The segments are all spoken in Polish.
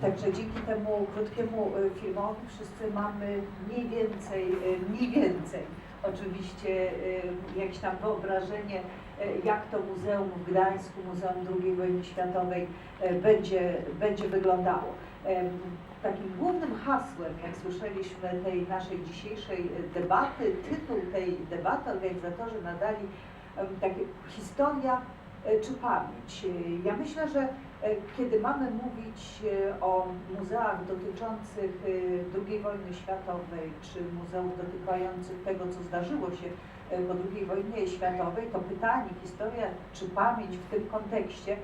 Także dzięki temu krótkiemu y, filmowi wszyscy mamy mniej więcej, y, mniej więcej oczywiście y, jakieś tam wyobrażenie, jak to muzeum w Gdańsku, Muzeum II Wojny Światowej będzie, będzie wyglądało. Takim głównym hasłem, jak słyszeliśmy tej naszej dzisiejszej debaty, tytuł tej debaty organizatorzy nadali takie historia czy pamięć. Y, Ja myślę, że E, Kiedy mamy mówić e, o muzeach dotyczących e, II wojny światowej, czy muzeów dotykających tego, co zdarzyło się e, po II wojnie światowej, to pytanie, historia czy pamięć w tym kontekście,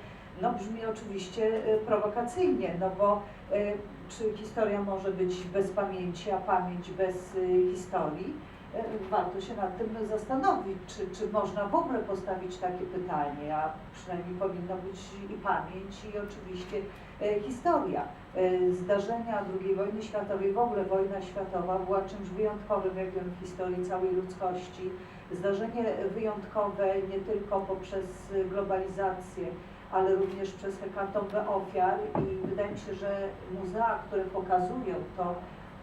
no brzmi oczywiście e, prowokacyjnie, no bo e, czy historia może być bez pamięci, a pamięć bez e, historii? E, Warto się nad tym zastanowić, czy, czy można w ogóle postawić takie pytanie, a przynajmniej powinno być i pamięć, i oczywiście e, historia. E, Zdarzenia II wojny światowej, w ogóle wojna światowa była czymś wyjątkowym jak w historii całej ludzkości. Zdarzenie wyjątkowe nie tylko poprzez globalizację, ale również przez hekatombę ofiar i wydaje mi się, że muzea, które pokazują to,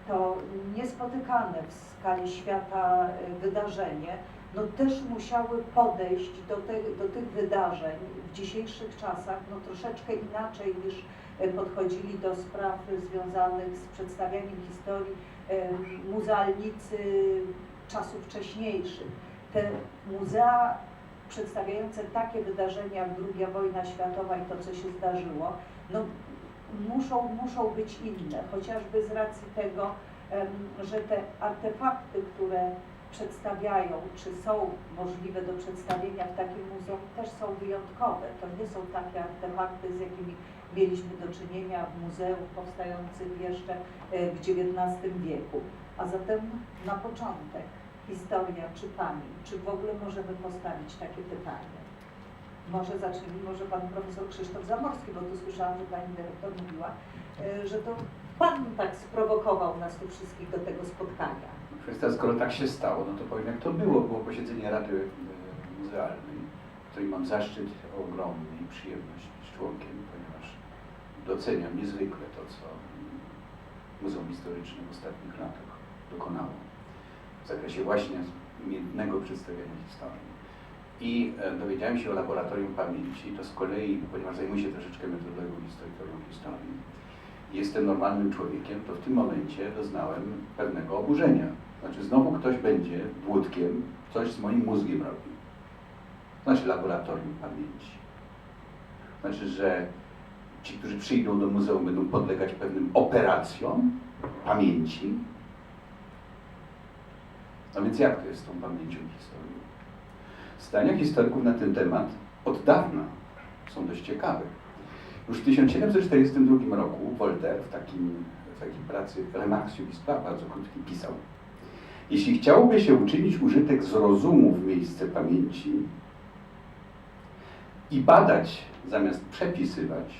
to niespotykane w skali świata e, wydarzenie, no też musiały podejść do, te, do tych wydarzeń w dzisiejszych czasach no troszeczkę inaczej niż e, podchodzili do spraw związanych z przedstawianiem historii e, muzealnicy czasów wcześniejszych. Te muzea przedstawiające takie wydarzenia jak II wojna światowa i to, co się zdarzyło, no muszą, muszą być inne, chociażby z racji tego, że te artefakty, które przedstawiają, czy są możliwe do przedstawienia w takim muzeum, też są wyjątkowe. To nie są takie artefakty, z jakimi mieliśmy do czynienia w muzeum powstających jeszcze e, w XIX wieku. A zatem na początek historia czy pamięć, czy w ogóle możemy postawić takie pytanie? Może zacznijmy, może pan profesor Krzysztof Zamorski, bo tu słyszałam, że pani dyrektor mówiła, e, że to pan tak sprowokował nas tu wszystkich do tego spotkania. Kwestia, skoro tak się stało, no to powiem jak to było. Było posiedzenie Rady e, Muzealnej, w której mam zaszczyt ogromny i przyjemność być członkiem, ponieważ doceniam niezwykle to, co Muzeum Historyczne w ostatnich latach dokonało w zakresie właśnie umiejętnego przedstawiania historii. I e, dowiedziałem się o Laboratorium Pamięci, to z kolei, ponieważ zajmuję się troszeczkę metodologią historyką historii, jestem normalnym człowiekiem, to w tym momencie doznałem pewnego oburzenia. Znaczy znowu ktoś będzie włódkiem coś z moim mózgiem robił. Znaczy laboratorium pamięci. Znaczy, że ci, którzy przyjdą do muzeum będą podlegać pewnym operacjom pamięci. No więc jak to jest z tą pamięcią historii? Zdania historyków na ten temat od dawna są dość ciekawe. Już w 1742 roku Voltaire w, takim, w takiej pracy l'histoire, bardzo krótki, pisał Jeśli chciałoby się uczynić użytek z rozumu w miejsce pamięci i badać zamiast przepisywać,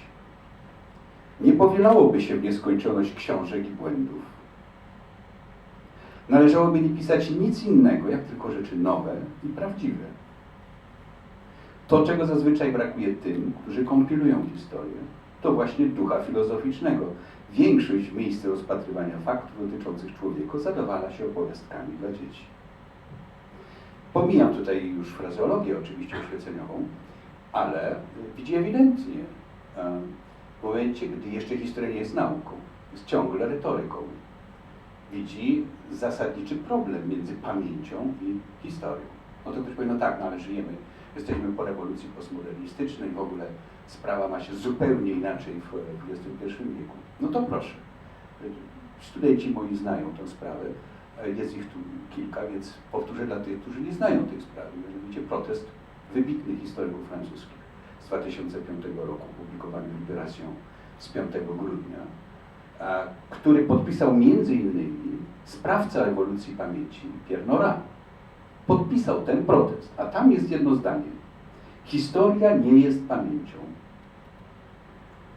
nie powielałoby się w nieskończoność książek i błędów. Należałoby nie pisać nic innego, jak tylko rzeczy nowe i prawdziwe. To, czego zazwyczaj brakuje tym, którzy kompilują historię, to właśnie ducha filozoficznego. Większość w rozpatrywania faktów dotyczących człowieka zadawala się opowiastkami dla dzieci. Pomijam tutaj już frazeologię oczywiście oświeceniową, ale widzi ewidentnie w momencie, gdy jeszcze historia nie jest nauką, jest ciągle retoryką. Widzi zasadniczy problem między pamięcią i historią. No to ktoś powie, no tak, no ale żyjemy Jesteśmy po rewolucji postmodernistycznej, w ogóle sprawa ma się zupełnie inaczej w XXI wieku. No to proszę. Studenci moi znają tę sprawę. Jest ich tu kilka, więc powtórzę dla tych, którzy nie znają tej sprawy. Mianowicie protest wybitnych historyków francuskich z 2005 roku, publikowany Liberacją z 5 grudnia, który podpisał między innymi sprawca rewolucji pamięci Pierre Nora podpisał ten protest, a tam jest jedno zdanie. Historia nie jest pamięcią.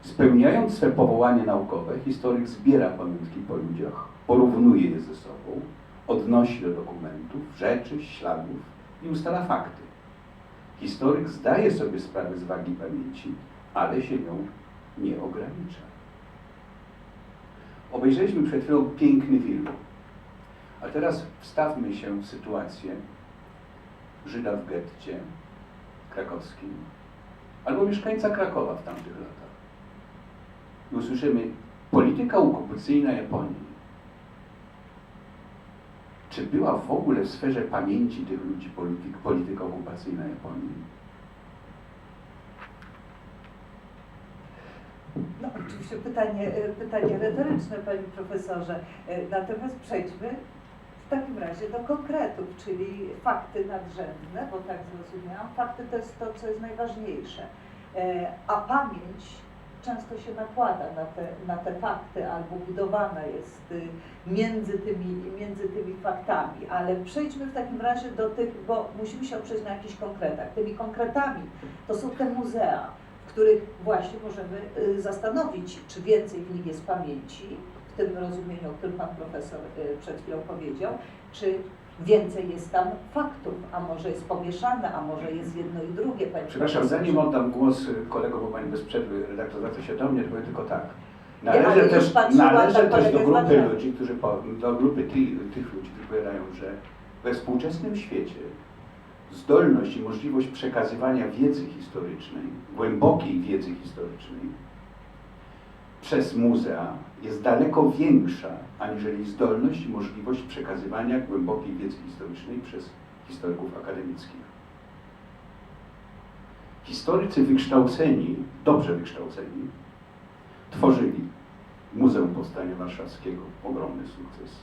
Spełniając swe powołanie naukowe, historyk zbiera pamiątki po ludziach, porównuje je ze sobą, odnosi do dokumentów, rzeczy, śladów i ustala fakty. Historyk zdaje sobie sprawę z wagi pamięci, ale się nią nie ogranicza. Obejrzeliśmy przed chwilą piękny film. A teraz wstawmy się w sytuację Żyda w getcie krakowskim albo mieszkańca Krakowa w tamtych latach. I usłyszymy polityka okupacyjna Japonii. Czy była w ogóle w sferze pamięci tych ludzi polityk, polityka okupacyjna Japonii? No oczywiście pytanie, e, pytanie retoryczne, panie profesorze. E, Natomiast przejdźmy takim razie do konkretów, czyli fakty nadrzędne, bo tak zrozumiałam. Fakty to jest to, co jest najważniejsze. E, A pamięć często się nakłada na te, na te fakty albo budowana jest y, między tymi, między tymi faktami. Ale przejdźmy w takim razie do tych, bo musimy się oprzeć na jakichś konkretach. Tymi konkretami to są te muzea, w których właśnie możemy y, zastanowić, czy więcej w nich jest pamięci, w tym rozumieniu, o którym Pan Profesor y, przed chwilą powiedział, czy więcej jest tam faktów, a może jest pomieszane, a może jest jedno i drugie. Panie Przepraszam, profesorze. zanim oddam głos kolegom, bo pani bez przerwy redaktor zwraca się do mnie, to powiem tylko tak. ale Należę już też, patrzyłam należę na też do grupy ludzi, którzy do grupy tych, tych ludzi, którzy powiadają, że we współczesnym świecie zdolność i możliwość przekazywania wiedzy historycznej, głębokiej wiedzy historycznej przez muzea jest daleko większa aniżeli zdolność i możliwość przekazywania głębokiej wiedzy historycznej przez historyków akademickich. Historycy wykształceni, dobrze wykształceni, tworzyli Muzeum Powstania Warszawskiego, ogromny sukces.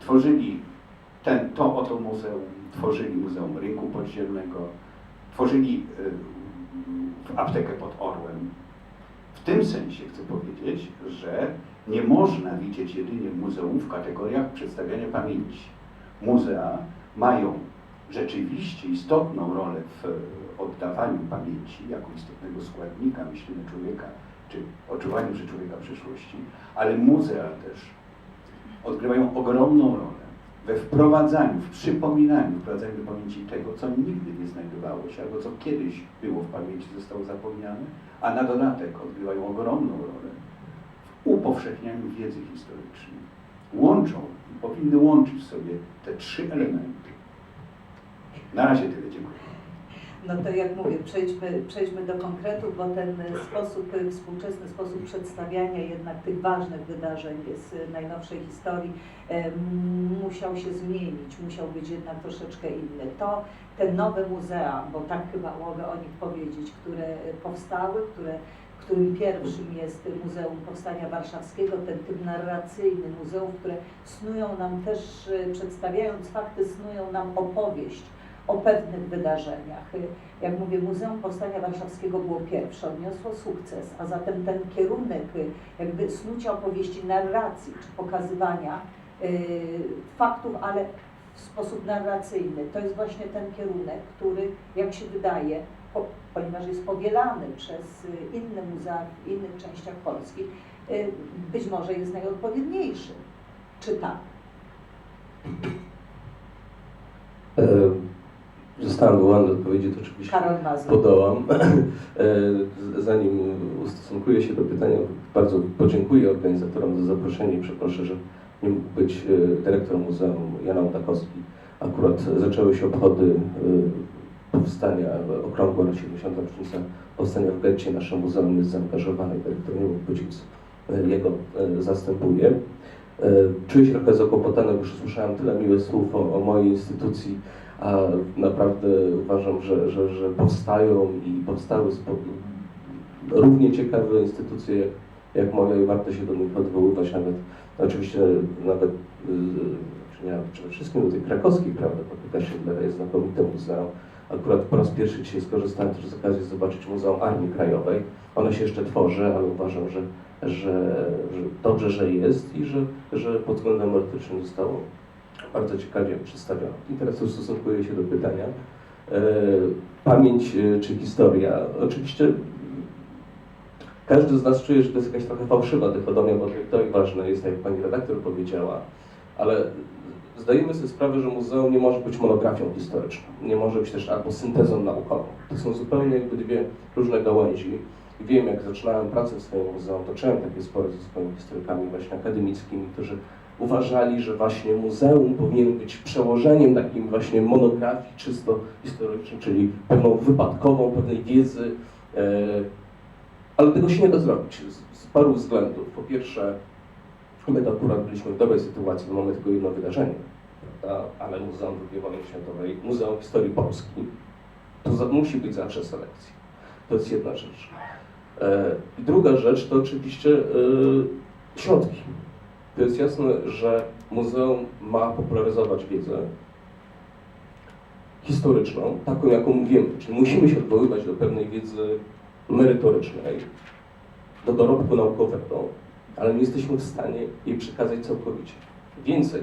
Tworzyli ten, to oto muzeum, tworzyli Muzeum Rynku Podziemnego, tworzyli y, aptekę pod Orłem. W tym sensie chcę powiedzieć, że nie można widzieć jedynie muzeum w kategoriach przedstawiania pamięci. Muzea mają rzeczywiście istotną rolę w oddawaniu pamięci jako istotnego składnika myślenia człowieka, czy odczuwaniu przez człowieka przyszłości, ale muzea też odgrywają ogromną rolę we wprowadzaniu, w przypominaniu, wprowadzaniu do pamięci tego, co nigdy nie znajdowało się, albo co kiedyś było w pamięci, zostało zapomniane, a na dodatek odgrywają ogromną rolę w upowszechnianiu wiedzy historycznej. Łączą powinny łączyć sobie te trzy elementy. Na razie tyle, dziękuję. No to jak mówię, przejdźmy, przejdźmy do konkretów, bo ten e, sposób, e, współczesny sposób przedstawiania jednak tych ważnych wydarzeń z e, najnowszej historii em, musiał się zmienić, musiał być jednak troszeczkę inny. To te nowe muzea, bo tak chyba mogę o nich powiedzieć, które e, powstały, które którym pierwszym jest Muzeum Powstania Warszawskiego, ten typ narracyjny muzeum, które snują nam też, e, przedstawiając fakty, snują nam opowieść o pewnych wydarzeniach. Jak mówię, Muzeum Powstania Warszawskiego było pierwsze, odniosło sukces, a zatem ten kierunek jakby snucia opowieści, narracji czy pokazywania y, faktów, ale w sposób narracyjny. To jest właśnie ten kierunek, który, jak się wydaje, po, ponieważ jest powielany przez y, inne muzea w innych częściach Polski, y, być może jest najodpowiedniejszy. Czy tak? E, Zostałem wywołany do odpowiedzi, to oczywiście Karol podołam. E, Zanim ustosunkuję się do pytania, bardzo podziękuję organizatorom za zaproszenie i przeproszę, że nie mógł być e, dyrektor Muzeum Jan Ołtakowski. Akurat zaczęły się obchody e, powstania, okrągła 70. rocznica powstania w getcie. Nasze muzeum jest zaangażowane, dyrektor nie mógł być, więc jego e, zastępuję. E, Czuję się trochę zakłopotany, bo już usłyszałem tyle miłych słów o, o mojej instytucji, a naprawdę uważam, że, że, że powstają i powstały równie ciekawe instytucje jak, moja i warto się do nich odwoływać, nawet oczywiście nawet y, czy nie, przede wszystkim do tych krakowskich, prawda, też się jest znakomite muzeum. Akurat po raz pierwszy dzisiaj skorzystałem też z okazji zobaczyć Muzeum Armii Krajowej. Ono się jeszcze tworzy, ale uważam, że, że, że dobrze, że jest i że, że pod względem merytorycznym zostało bardzo ciekawie przedstawione. I teraz ustosunkuję się do pytania. E, Pamięć e, czy historia? Oczywiście każdy z nas czuje, że to jest jakaś trochę fałszywa dychotomia, bo to i ważne jest, tak jak pani redaktor powiedziała, ale zdajemy sobie sprawę, że muzeum nie może być monografią historyczną, nie może być też albo syntezą naukową. To są zupełnie jakby dwie różne gałęzi. Wiem, jak zaczynałem pracę w swoim muzeum, toczyłem takie spory ze swoimi historykami właśnie akademickimi, którzy uważali, że właśnie muzeum powinien być przełożeniem takim właśnie monografii czysto historycznej, czyli pewną wypadkową pewnej wiedzy, e, ale tego się nie da zrobić z, z paru względów. Po pierwsze, my to akurat byliśmy w dobrej sytuacji, bo mamy tylko jedno wydarzenie, prawda? ale Muzeum II Wojny Światowej, Muzeum Historii Polski, to musi być zawsze selekcja. To jest jedna rzecz. E, I druga rzecz to oczywiście e, środki. To jest jasne, że muzeum ma popularyzować wiedzę historyczną, taką jaką wiemy, czyli musimy się odwoływać do pewnej wiedzy merytorycznej, do dorobku naukowego, ale nie jesteśmy w stanie jej przekazać całkowicie. Więcej,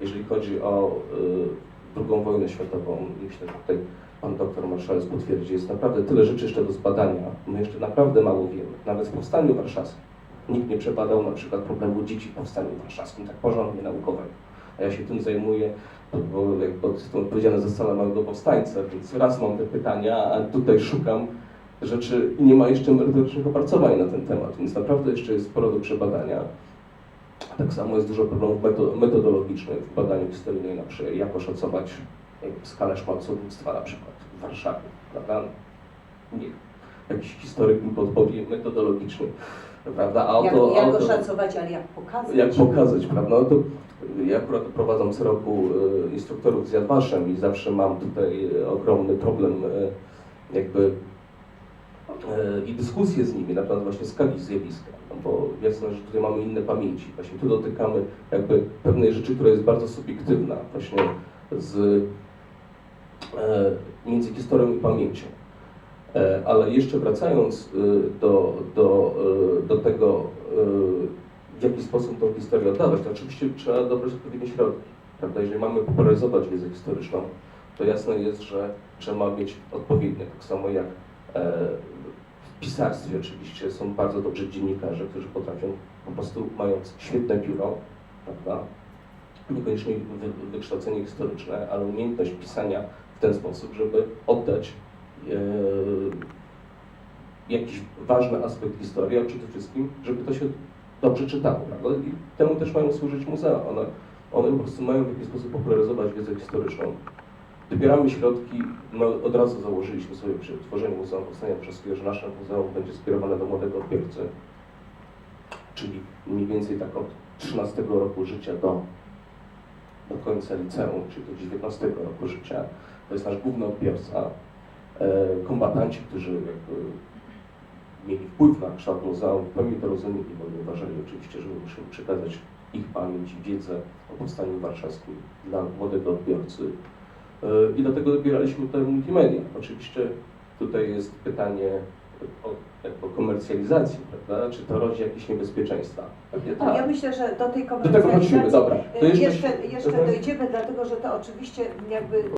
jeżeli chodzi o y, II wojnę światową, myślę, że tutaj pan doktor Marszałek potwierdzi, jest naprawdę tyle rzeczy jeszcze do zbadania, my jeszcze naprawdę mało wiemy, nawet w Powstaniu Warszawskim. Nikt nie przebadał na przykład problemu dzieci w Powstaniu Warszawskim, tak porządnie naukowego. A ja się tym zajmuję, bo jakby jestem odpowiedzialny za salę małego powstańca, więc raz mam te pytania, a tutaj szukam rzeczy i nie ma jeszcze merytorycznych opracowań na ten temat, więc naprawdę jeszcze jest sporo do przebadania. Tak samo jest dużo problemów meto- metodologicznych w badaniu najnowszej, jak oszacować jakby skalę szmalcownictwa na przykład w Warszawie, prawda? Nie. Jakiś historyk mi podpowie metodologicznie, prawda? A Jak, oto, jak oto, oszacować, ale jak pokazać? jak pokazać, prawda? No to ja akurat prowadzam co roku e, instruktorów z Jadwaszem i zawsze mam tutaj e, ogromny problem e, jakby e, i dyskusję z nimi na temat właśnie skali zjawiska, no bo jasne, że tutaj mamy inne pamięci. Właśnie tu dotykamy jakby pewnej rzeczy, która jest bardzo subiektywna właśnie z e, między historią i pamięcią. E, Ale jeszcze wracając do, do, do tego, w jaki sposób tą historię oddawać, to oczywiście trzeba dobrać odpowiednie środki. Prawda? Jeżeli mamy popularyzować wiedzę historyczną, to jasne jest, że trzeba mieć odpowiednie, tak samo jak e, w pisarstwie oczywiście są bardzo dobrzy dziennikarze, którzy potrafią po prostu mając świetne biuro, prawda, niekoniecznie wy, wykształcenie historyczne, ale umiejętność pisania w ten sposób, żeby oddać e, jakiś ważny aspekt historii, a przede wszystkim, żeby to się dobrze czytało, prawda? I temu też mają służyć muzea. One, one po prostu mają w jakiś sposób popularyzować wiedzę historyczną. Wybieramy środki, no od razu założyliśmy sobie przy tworzeniu Muzeum Powstania Warszawskiego, że nasze muzeum będzie skierowane do młodego odbiorcy, czyli mniej więcej tak od 13 roku życia do, do końca liceum, czyli do 19 roku życia. To jest nasz główny odbiorca. E, kombatanci, którzy jakby mieli wpływ na kształt muzeum, w pełni to rozumieli, bo nie uważali oczywiście, że my musimy przekazać ich pamięć i wiedzę o powstaniu warszawskim dla młodego odbiorcy. E, I dlatego dobieraliśmy te multimedia. Oczywiście tutaj jest pytanie o, o komercjalizację, prawda? Czy to rodzi jakieś niebezpieczeństwa? Pewnie No, ja tak. myślę, że do tej Do tego komercjalizacji dobra. To y, jeszcze, jeszcze, jeszcze Mhm. dojdziemy, dlatego że to oczywiście jakby